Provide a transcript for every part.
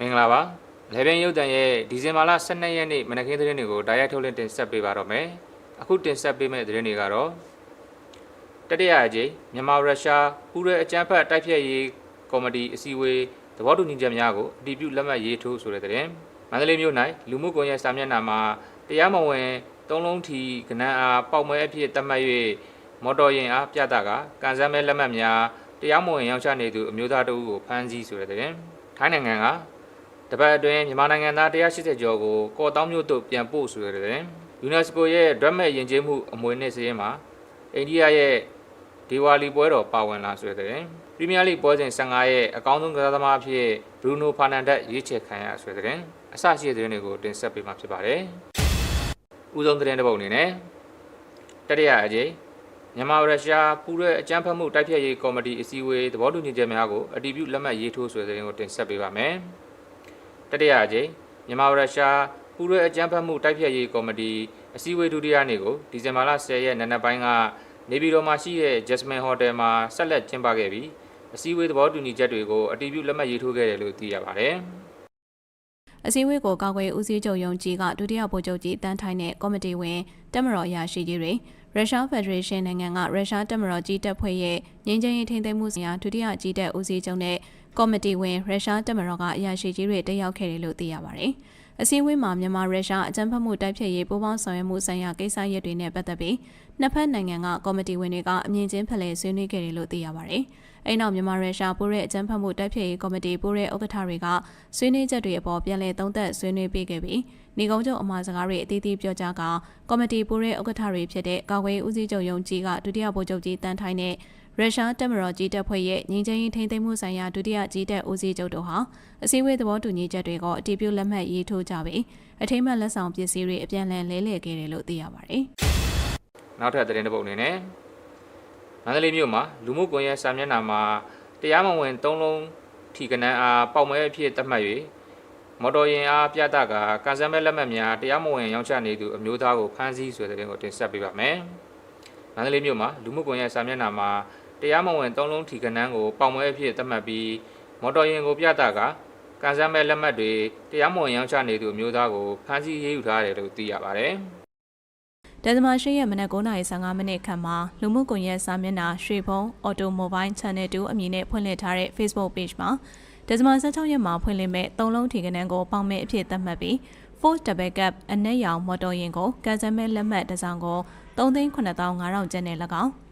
မင်္ဂလာပါလေဘင်းရုပ်တံရဲ့ဒီဇင်ဘာလ12ရက်နေ့မနက်ခင်းသတင်းတွေကိုဓာတ်ရိုက်ထုတ်လွှင့်တင်ဆက်ပေးပါတော့မယ်အခုတင်ဆက်ပေးမယ့်သတင်းတွေကတော့တတိယအကြိမ်မြန်မာရုရှားပူးရဲအကြမ်းဖက်တိုက်ဖျက်ရေးကော်မတီအစည်းအဝေးသဘောတူညီချက်များကိုအတည်ပြုလက်မှတ်ရေးထိုးဆိုတဲ့သတင်းမန္တလေးမြို့၌လူမှုကွန်ရက်စာမျက်နှာမှာတရားမဝင်သုံးလုံးထီကနန်းအားပေါက်မဲအဖြစ်သတ်မှတ်၍မော်တော်ယာဉ်အားပြသကကန်ဆယ်မဲလက်မှတ်များတရားမဝင်ရောင်းချနေသူအမျိုးသားတအုပ်ကိုဖမ်းဆီးဆိုတဲ့သတင်းထိုင်းနိုင်ငံက တပတ်အတွင်းမြန်မာနိုင်ငံသား180ကျော်ကိုကော်တောင်းမြို့သို့ပြန်ပို့ဆိုရတဲ့ယူနက်စကိုရဲ့ဒရက်မဲ့ယဉ်ကျေးမှုအမွေနှစ်စည်းမှာအိန္ဒိယရဲ့ဒီဝါလီပွဲတော်ပါဝင်လာဆိုတဲ့ပရီးမီးယားလိပွဲစဉ်15ရဲ့အကောင်းဆုံးကစားသမားအဖြစ်ဘရူနိုဖာနန်ဒက်ရွေးချယ်ခံရဆိုတဲ့အစရှိတဲ့သတင်းတွေကိုတင်ဆက်ပေးမှာဖြစ်ပါတယ်။ဦးဆုံးသတင်းတစ်ပုဒ်အနေနဲ့တတိယအကြိမ်မြန်မာရုရှားပူးရဲအကြမ်းဖက်မှုတိုက်ဖျက်ရေးကော်မတီအစည်းအဝေးသဘောတူညီချက်များကိုအတည်ပြုလက်မှတ်ရေးထိုးဆိုတဲ့သတင်းကိုတင်ဆက်ပေးပါမယ်။ တတိယအကြိမ်မြန်မာရုရှားပူးရဲအကြမ်းဖက်မှုတိုက်ဖျက်ရေးကော်မတီအစည်းအဝေးဒုတိယနေ့ကိုဒီဇင်ဘာလ10ရက်နေ့နက်ပိုင်းကနေပြည်တော်မှာရှိတဲ့ Jasmine Hotel မှာဆက်လက်ကျင်းပခဲ့ပြီးအစည်းအဝေးသဘောတူညီချက်တွေကိုအတည်ပြုလက်မှတ်ရေးထိုးခဲ့တယ်လို့သိရပါတယ်။အစည်းအဝေးကိုကာကွယ်ဦးစီးချုပ်ယုံကြည်ကဒုတိယဗိုလ်ချုပ်ကြီးတန်းထိုင်တဲ့ကော်မတီဝင်တက်မတော်အရာရှိကြီးတွေရုရှားဖက်ဒရေးရှင်းနိုင်ငံကရုရှားတက်မတော်ကြီးတပ်ဖွဲ့ရဲ့ငင်းချင်းရေးထိန်းသိမ်းမှုဆိုင်ရာဒုတိယကြီးတပ်ဦးစီးချုပ်နဲ့ ကော်မတီဝင်ရုရှားတက်မတော်ကအရာရှိကြီးတွေတက်ရောက်ခဲ့တယ်လို့သိရပါတယ်။အစည်းအဝေးမှာမြန်မာရုရှားအကြမ်းဖက်မှုတိုက်ဖျက်ရေးပူးပေါင်းဆောင်ရွက်မှုဆိုင်ရာကိစ္စရပ်တွေနဲ့ပတ်သက်ပြီးနှစ်ဖက်နိုင်ငံကကော်မတီဝင်တွေကအမြင့်ချင်းဖလှယ်ဆွေးနွေးခဲ့တယ်လို့သိရပါတယ်။အဲ့နောက်မြန်မာရုရှားပိုးရဲအကြမ်းဖက်မှုတိုက်ဖျက်ရေးကော်မတီပိုးရဲဥက္ကဋ္ဌတွေကဆွေးနွေးချက်တွေအပေါ်ပြန်လည်သုံးသပ်ဆွေးနွေးပေးခဲ့ပြီးနေကုန်းချုပ်အမှာစကားတွေအသီးသီးပြောကြားကကော်မတီပိုးရဲဥက္ကဋ္ဌတွေဖြစ်တဲ့ကာကွယ်ဦးစီးချုပ်ယုံကြည်ကဒုတိယဗိုလ်ချုပ်ကြီးတန်းထိုင်းနဲ့ ရုရှားတပ်မတော်ကြီးတပ်ဖွဲ့ရဲ့ငင်းချင်းရေးထိန်းသိမ်းမှုဆိုင်ရာဒုတိယကြီးတပ်ဦးစီးချုပ်တို့ဟာအစည်းအဝေးသဘောတူညီချက်တွေကိုအတည်ပြုလက်မှတ်ရေးထိုးကြပြီးအထိမ့်မှတ်လက်ဆောင်ပစ္စည်းတွေအပြန်အလှန်လဲလှယ်ခဲ့တယ်လို့သိရပါတယ်။နောက်ထပ်သတင်းတစ်ပုဒ်အနေနဲ့မန္တလေးမြို့မှာလူမှုကွန်ရက်စာမျက်နှာမှာတရားမဝင်၃လုံးထီကနန်းအားပေါက်မဲအဖြစ်သတ်မှတ်၍မော်တော်ယာဉ်အားပြသကကန်ဆယ်မဲလက်မှတ်များတရားမဝင်ရောင်းချနေသူအမျိုးသားကိုဖမ်းဆီးဆိုတဲ့သတင်းကိုတင်ဆက်ပေးပါမယ်။မန္တလေးမြို့မှာလူမှုကွန်ရက်စာမျက်နှာမှာ တရားမဝင်၃လုံးထီကနန်းကိုပေါက်မဲအဖြစ်သတ်မှတ်ပြီးမော်တော်ယာဉ်ကိုပြသကကန်ဆယ်မဲလက်မှတ်တွေတရားမဝင်ရောင်းချနေသူအမျိုးသားကိုဖမ်းဆီးရေးယူထားတယ်လို့သိရပါတယ်။ဒဇမရှိရဲ့မနက်9:15မိနစ်ခန့်မှာလူမှုကွန်ရက်စာမျက်နှာရွှေဖုံး Automobile Channel 2အမည်နဲ့ဖွင့်လှစ်ထားတဲ့ Facebook Page မှာဒဇမ16ရက်မှာဖွင့်လှစ်မဲ့သုံးလုံးထီကနန်းကိုပေါင်မဲ့အဖြစ်သတ်မှတ်ပြီး Ford Double Cab အနက်ရောင်မော်တော်ယာဉ်ကိုကန်ဆယ်မဲ့လက်မှတ်တစ်စောင်ကို3,9500ကျပ်နဲ့၎င်း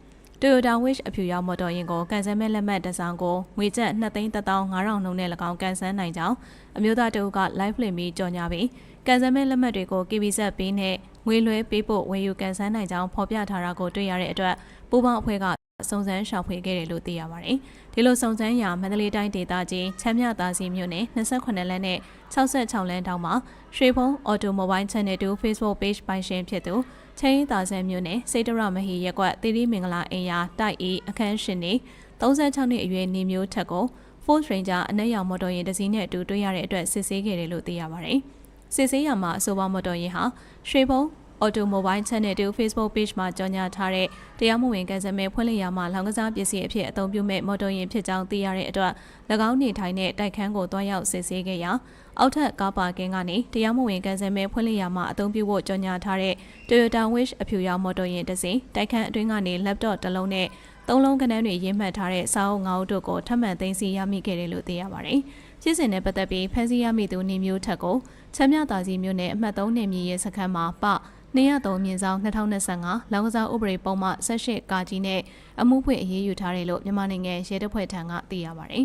Toyota Wish အဖြူရောင်မော်တော်ယာဉ်ကိုကန်ဆယ်မဲ့လက်မှတ်တစ်စောင်ကိုငွေကျပ်2,3500နှုန်းနဲ့၎င်းကန်ဆယ်နိုင်ကြောင်းအမျိုးသားတအုပ်က live လွှင့်ပြီးကြော်ညာပြီးကန်ဆယ်မဲ့လက်မှတ်တွေကို KBZ ပေးနဲ့ငွေလွှဲပေးဖို့ဝယ်ယူကန်ဆယ်နိုင်ကြောင်းဖော်ပြထားတာကိုတွေ့ရတဲ့အတွက်ပူးပေါင်းအဖွဲ့ကစုံစမ်းရှာဖွေခဲ့တယ်လို့သိရပါတယ်။ဒီလိုစုံစမ်းရာမန္တလေးတိုင်းဒေသကြီးချမ်းမြသာစီမြို့နယ်28လမ်းနဲ့66လမ်းတောင်မှာရွှေဖုံး Automobile Channel 2 Facebook Page ပိုင်ရှင်ဖြစ်သူ ချင်းသာဆန်မြို့နယ်စိတ်တရမဟီရက်ကွက်တိတိမင်္ဂလာအင်ယာတိုက်အီအခန်းရှင်နေ36နှစ်အရွယ်နေမျိုးထက်ကို Ford Ranger အနက်ရောင်မော်တော်ယာဉ်တစ်စီးနဲ့အတူတွေ့ရတဲ့အတွက်စစ်ဆေးခဲ့တယ်လို့သိရပါတယ်။စစ်ဆေးရမှာအဆိုပါမော်တော်ယာဉ်ဟာရွှေဖုံး Automobile Channel 2 Facebook Page မှာကြော်ညာထားတဲ့တရားမဝင်ကန်ဆယ်မဲ့ဖွင့်လှစ်ရမှာလောင်ကစားပစ္စည်းအဖြစ်အသုံးပြုမဲ့မော်တော်ယာဉ်ဖြစ်ကြောင်းသိရတဲ့အတွက်၎င်းနေထိုင်တဲ့တိုက်ခန်းကိုတွားရောက်စစ်ဆေးခဲ့ရာအောက်ထပ်ကားပါကင်းကနေတရားမဝင်ကန်ဆယ်မဲ့ဖွင့်လှစ်ရမှာအသုံးပြုဖို့ကြော်ညာထားတဲ့ Toyota Wish အဖြူရောင်မော်တော်ယာဉ်တစ်စီးတိုက်ခန်းအတွင်းကနေ laptop တစ်လုံးနဲ့သုံးလုံးကနန်းတွေရေးမှတ်ထားတဲ့စာအုပ်ငါးအုပ်တို့ကိုထပ်မံသိမ်းဆည်းရမိခဲ့တယ်လို့သိရပါတယ်။ဖြစ်စဉ်နဲ့ပတ်သက်ပြီးဖမ်းဆီးရမိသူနေမျိုးထက်ကိုချမ်းမြသာစီမျိုးနဲ့အမှတ်3နေမြေရဲစခန်းမှာပ 203မြင်းဆောင်2025လောင်ကစားဥပဒေပုံမှ18ကာကြီးနဲ့အမှုဖွင့်အရေးယူထားတယ်လို့မြန်မာနိုင်ငံရဲတပ်ဖွဲ့ထံကသိရပါတယ်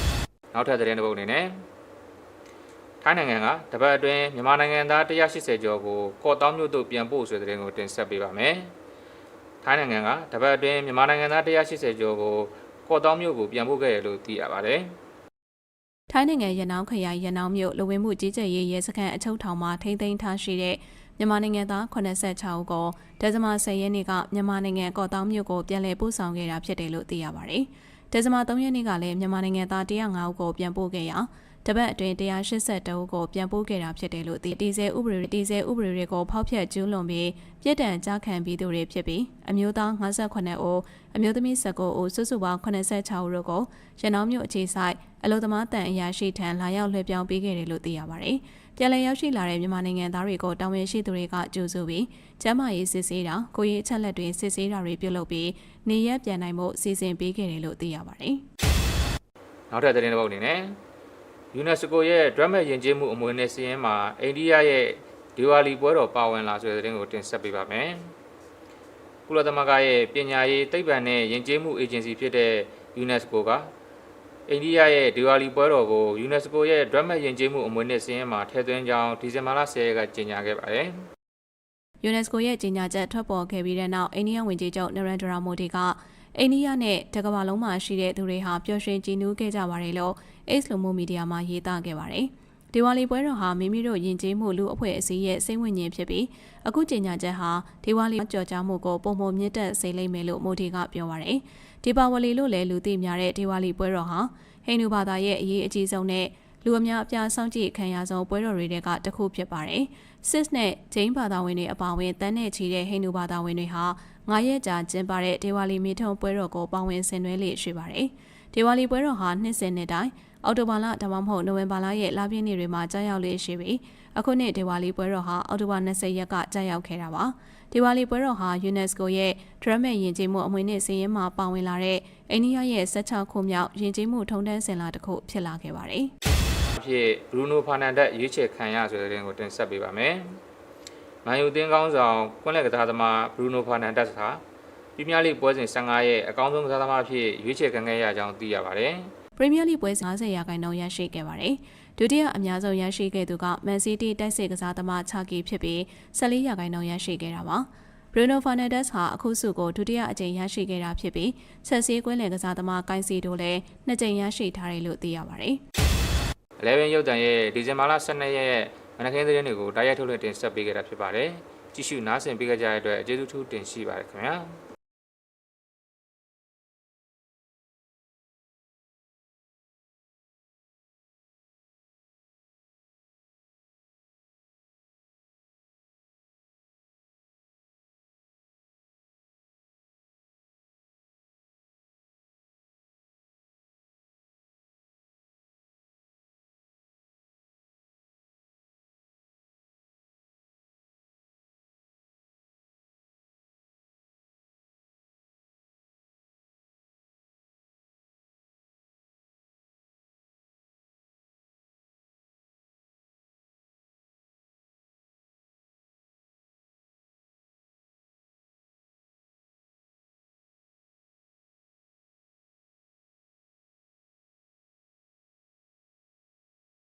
။နောက်ထပ်သတင်းတစ်ပုဒ်အနေနဲ့ထိုင်းနိုင်ငံကတပတ်အတွင်းမြန်မာနိုင်ငံသား180ကျော်ကိုကော့တောင်းမြို့သို့ပြန်ပို့ဆိုတဲ့သတင်းကိုတင်ဆက်ပေးပါမယ်။ထိုင်းနိုင်ငံကတပတ်အတွင်းမြန်မာနိုင်ငံသား180ကျော်ကိုကော့တောင်းမြို့ကိုပြန်ပို့ခဲ့တယ်လို့သိရပါတယ်။ထိုင်းနိုင်ငံရနောင်းခရိုင်ရနောင်းမြို့လူဝင်မှုကြီးကြပ်ရေးရဲစခန်းအချုပ်ထောင်မှာထိန်းသိမ်းထားရှိတဲ့ မြန်မာနိုင်ငံသား86ဦးကိုဒဇမ10ရက်နေ့ကမြန်မာနိုင်ငံကော့တောင်းမြို့ကိုပြန်လည်ပို့ဆောင်ခဲ့တာဖြစ်တယ်လို့သိရပါတယ်။ဒဇမ3ရက်နေ့ကလည်းမြန်မာနိုင်ငံသား105ဦးကိုပြန်ပို့ခဲ့ရာဒတပတ်အတွင်း182ဦးကိုပြန်ပို့ခဲ့တာဖြစ်တယ်လို့သိဒီဇယ်ဥပဒေဒီဇယ်ဥပဒေတွေကိုဖောက်ဖျက်ကျူးလွန်ပြီးပြစ်ဒဏ်ကြားခံပြီးသူတွေဖြစ်ပြီးအမျိုးသား58ဦးအမျိုးသမီး19ဦးစုစုပေါင်း86ဦးတို့ကိုရန်အောင်မြို့အခြေဆိုင်အလုံသမားတန်အရာရှိထံလာရောက်လွှဲပြောင်းပေးခဲ့တယ်လို့သိရပါတယ်။ ပြန်လည်ရောက်ရှိလာတဲ့မြန်မာနိုင်ငံသားတွေကိုတာဝန်ရှိသူတွေကကြိုးဆိုပြီးကျန်းမာရေးစစ်ဆေးတာကိုယ်ရေးအချက်လက်တွေစစ်ဆေးတာတွေပြုလုပ်ပြီးနေရက်ပြန်နိုင်မှုစီစဉ်ပေးခဲ့တယ်လို့သိရပါတယ်။နောက်ထပ်သတင်းတစ်ပုဒ်အနေနဲ့ UNESCO ရဲ့ drama ယဉ်ကျေးမှုအမွေအနှစ်စီးရင်မှာအိန္ဒိယရဲ့ဒီဝါလီပွဲတော်ပါဝင်လာဆိုတဲ့သတင်းကိုတင်ဆက်ပေးပါမယ်။ကုလသမဂ္ဂရဲ့ပညာရေးသိပ္ပံနဲ့ယဉ်ကျေးမှုအေဂျင်စီဖြစ်တဲ့ UNESCO က အိန္ဒိယရဲ့ဒီဝါလီပွဲတော်ကို UNESCO ရဲ့ drama ယဉ်ကျေးမှုအမွေအနှစ်စီးရင်မှာထည့်သွင်းကြောင်းဒီဇင်ဘာလ10ရက်ကကြေညာခဲ့ပါတယ်။ UNESCO ရဲ့ကြီးညာချက်ထွက်ပေါ်ခဲ့ပြီးတဲ့နောက်အိန္ဒိယဝန်ကြီးချုပ်နရန်ဒရာမိုဒီကအိန္ဒိယနဲ့တကမ္ဘာလုံးမှာရှိတဲ့သူတွေဟာပျော်ရွှင်ကြည်နူးခဲ့ကြပါတယ်လို့ X လူမှုမီဒီယာမှာရေးသားခဲ့ပါတယ်။ ဒီဝါလီပွဲတော်ဟာမိမိတို့ယဉ်ကျေးမှုလူအဖွဲ့အစည်းရဲ့စိတ်ဝင်ညင်ဖြစ်ပြီးအခုကြီးညာချက်ဟာဒီဝါလီကြော်ကြားမှုကိုပုံပုံမြင့်တက်စေလိမ့်မယ်လို့မိုဒီကပြောပါတယ်။ဒီပါဝလီလို့လည်းလူသိများတဲ့ဒီဝါလီပွဲတော်ဟာဟိန္ဒူဘာသာရဲ့အရေးအကြီးဆုံးနဲ့လူအများအပြားစောင့်ကြည့်ခံရဆုံးပွဲတော်တွေကတစ်ခုဖြစ်ပါတယ်။ SIS နဲ့ဂျိန်းဘာသာဝင်တွေအပါအဝင်တန်းနဲ့ချီတဲ့ဟိန္ဒူဘာသာဝင်တွေဟာငါးရက်ကြာကျင်းပတဲ့ဒေဝါလီမီထုံပွဲတော်ကိုပါဝင်ဆင်နွှဲလေ့ရှိပါတယ်။ဒေဝါလီပွဲတော်ဟာနှစ်စဉ်နှစ်တိုင်း အောက်တိုဘာလဒါမှမဟုတ်နိုဝင်ဘာလရဲ့လပြည့်နေ့တွေမှာကြာရောက်လေ့ရှိပြီးအခုနှစ်ဒေဝါလီပွဲတော်ဟာအောက်တိုဘာ20ရက်ကကြာရောက်ခဲ့တာပါ။ဒေဝါလီပွဲတော်ဟာ UNESCO ရဲ့ Drama ယဉ်ကျေးမှုအမွေအနှစ်စည်ရင်းမှာပါဝင်လာတဲ့အိန္ဒိယရဲ့16ခုမြောက်ယဉ်ကျေးမှုထုံတန်းစင်လာတစ်ခုဖြစ်လာခဲ့ပါတယ်။အဖြစ်ဘရူနိုဖာနန်ဒက်ရွေးချယ်ခံရဆိုတဲ့သတင်းကိုတင်ဆက်ပေးပါမယ်။မန်ယူသင်းကောင်းဆောင်ကွန်းလက်ကစားသမားဘရူနိုဖာနန်ဒက်ဟာပရီးမီးယားလိပွဲစဉ်15ရဲ့အကောင်းဆုံးကစားသမားအဖြစ်ရွေးချယ်ခံခဲ့ရကြောင်းသိရပါတယ်။ ပရီးမီးယားလိပွဲ50ရာခိုင်နှုန်းရရှိခဲ့ပါတယ်။ဒုတိယအများဆုံးရရှိခဲ့သူကမန်စီးတီးတိုက်စစ်ကစားသမားချာကီဖြစ်ပြီး14ရာခိုင်နှုန်းရရှိခဲ့တာပါ။ Bruno Fernandes ဟာအခုစုကိုဒုတိယအကြိမ်ရရှိခဲ့တာဖြစ်ပြီးဆက်စည်းကွင်းလယ်ကစားသမားကိုင်းစီတို့လည်းနှစ်ကြိမ်ရရှိထားတယ်လို့သိရပါတယ်။11ရုပ်တံရဲ့ဒီဇင်ဘာလ12ရက်ရဲ့မနက်ခင်းသတင်းတွေကိုတိုက်ရိုက်ထုတ်လွှင့်တင်ဆက်ပေးခဲ့တာဖြစ်ပါတယ်။ကြည့်ရှုနားဆင်ပေးကြတဲ့အတွက်ကျေးဇူးထူးတင်ရှိပါတယ်ခင်ဗျာ။